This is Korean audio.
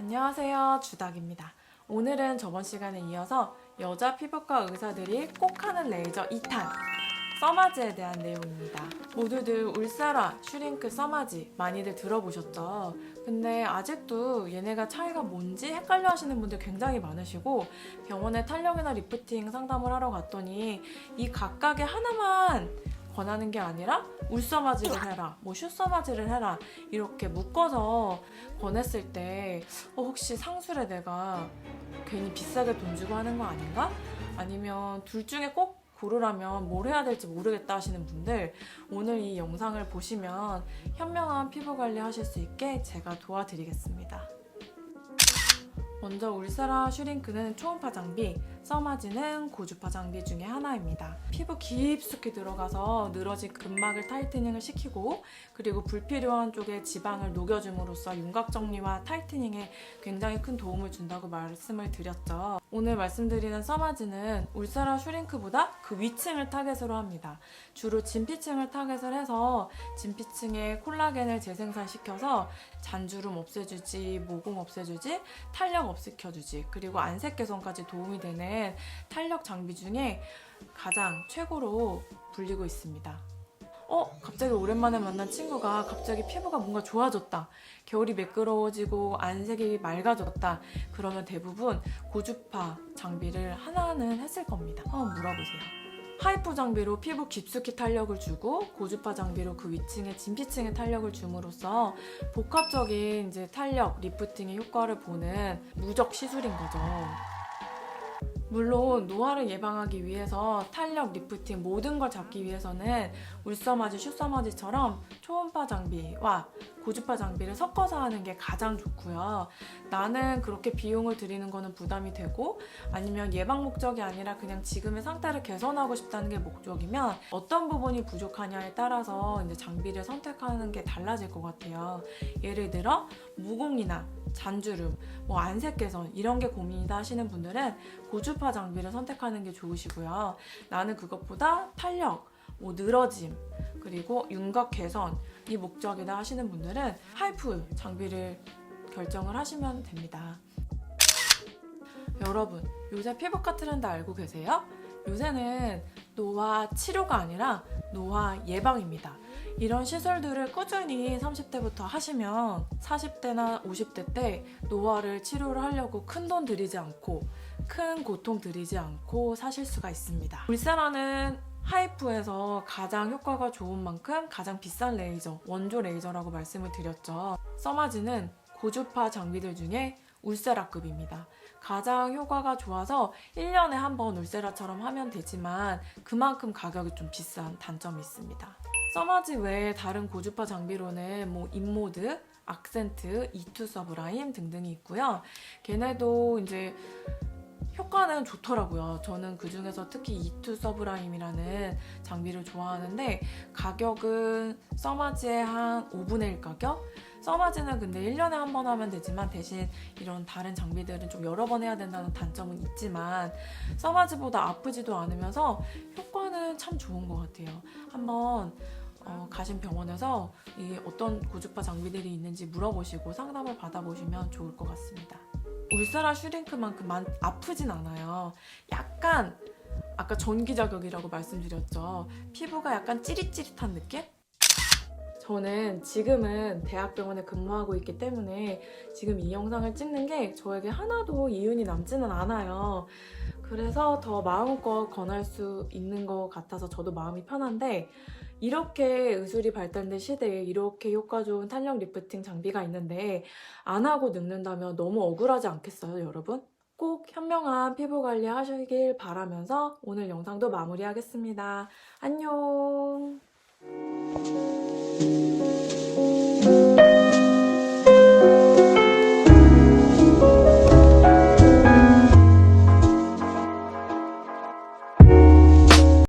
안녕하세요. 주닥입니다. 오늘은 저번 시간에 이어서 여자 피부과 의사들이 꼭 하는 레이저 2탄 써마지에 대한 내용입니다. 모두들 울세라, 슈링크, 써마지 많이들 들어보셨죠? 근데 아직도 얘네가 차이가 뭔지 헷갈려 하시는 분들 굉장히 많으시고 병원에 탄력이나 리프팅 상담을 하러 갔더니 이 각각의 하나만 권하는 게 아니라 울써마지를 해라, 뭐 슈써마지를 해라 이렇게 묶어서 권했을 때 어, 혹시 상술에 내가 괜히 비싸게 돈 주고 하는 거 아닌가? 아니면 둘 중에 꼭 고르라면 뭘 해야 될지 모르겠다 하시는 분들 오늘 이 영상을 보시면 현명한 피부 관리 하실 수 있게 제가 도와드리겠습니다. 먼저 울세라 슈링크는 초음파 장비, 써마지는 고주파 장비 중에 하나입니다. 피부 깊숙이 들어가서 늘어진 근막을 타이트닝을 시키고 그리고 불필요한 쪽에 지방을 녹여줌으로써 윤곽 정리와 타이트닝에 굉장히 큰 도움을 준다고 말씀을 드렸죠. 오늘 말씀드리는 써마지는 울세라 슈링크보다 그 위층을 타겟으로 합니다. 주로 진피층을 타겟을 해서 진피층에 콜라겐을 재생산시켜서 잔주름 없애주지, 모공 없애주지, 탄력 없애켜주지, 그리고 안색 개선까지 도움이 되는 탄력 장비 중에 가장 최고로 불리고 있습니다. 어? 갑자기 오랜만에 만난 친구가 갑자기 피부가 뭔가 좋아졌다. 겨울이 매끄러워지고 안색이 맑아졌다. 그러면 대부분 고주파 장비를 하나는 했을 겁니다. 한번 물어보세요. 하이프 장비로 피부 깊숙이 탄력을 주고 고주파 장비로 그 위층에 진피층에 탄력을 줌으로써 복합적인 이제 탄력 리프팅의 효과를 보는 무적 시술인 거죠. 물론 노화를 예방하기 위해서 탄력, 리프팅 모든 걸 잡기 위해서는 울서마지, 슈서마지처럼 초음파 장비와 고주파 장비를 섞어서 하는 게 가장 좋고요. 나는 그렇게 비용을 들이는 거는 부담이 되고 아니면 예방 목적이 아니라 그냥 지금의 상태를 개선하고 싶다는 게 목적이면 어떤 부분이 부족하냐에 따라서 이제 장비를 선택하는 게 달라질 것 같아요. 예를 들어 무공이나 잔주름, 뭐 안색 개선 이런 게 고민이다 하시는 분들은 고주파 장비를 선택하는 게 좋으시고요. 나는 그것보다 탄력, 뭐 늘어짐, 그리고 윤곽 개선 이 목적이다 하시는 분들은 하이프 장비를 결정을 하시면 됩니다. 여러분, 요새 피부과 트렌드 알고 계세요? 요새는 노화 치료가 아니라 노화 예방입니다. 이런 시술들을 꾸준히 30대부터 하시면 40대나 50대 때 노화를 치료를 하려고 큰 돈 들이지 않고 큰 고통 들이지 않고 사실 수가 있습니다. 울세라는 하이프에서 가장 효과가 좋은 만큼 가장 비싼 레이저, 원조 레이저라고 말씀을 드렸죠. 써마지는 고주파 장비들 중에 울세라급입니다. 가장 효과가 좋아서 1년에 한 번 울세라처럼 하면 되지만 그만큼 가격이 좀 비싼 단점이 있습니다. 써마지 외에 다른 고주파 장비로는 뭐 인모드, 악센트, 이투 서브라임 등등이 있고요. 걔네도 이제 효과는 좋더라고요. 저는 그 중에서 특히 이투 서브라임이라는 장비를 좋아하는데 가격은 써마지의 한 5분의 1 가격? 써마지는 근데 1년에 한 번 하면 되지만 대신 이런 다른 장비들은 좀 여러 번 해야 된다는 단점은 있지만 써마지보다 아프지도 않으면서 효과는 참 좋은 것 같아요. 한번 어, 가신 병원에서 이 어떤 고주파 장비들이 있는지 물어보시고 상담을 받아보시면 좋을 것 같습니다. 울세라 슈링크만큼 만- 아프진 않아요. 약간 아까 전기 자극이라고 말씀드렸죠. 피부가 약간 찌릿찌릿한 느낌? 저는 지금은 대학병원에 근무하고 있기 때문에 지금 이 영상을 찍는 게 저에게 하나도 이윤이 남지는 않아요. 그래서 더 마음껏 권할 수 있는 것 같아서 저도 마음이 편한데 이렇게 의술이 발달된 시대에 이렇게 효과 좋은 탄력 리프팅 장비가 있는데 안 하고 늙는다면 너무 억울하지 않겠어요, 여러분? 꼭 현명한 피부 관리 하시길 바라면서 오늘 영상도 마무리하겠습니다. 안녕!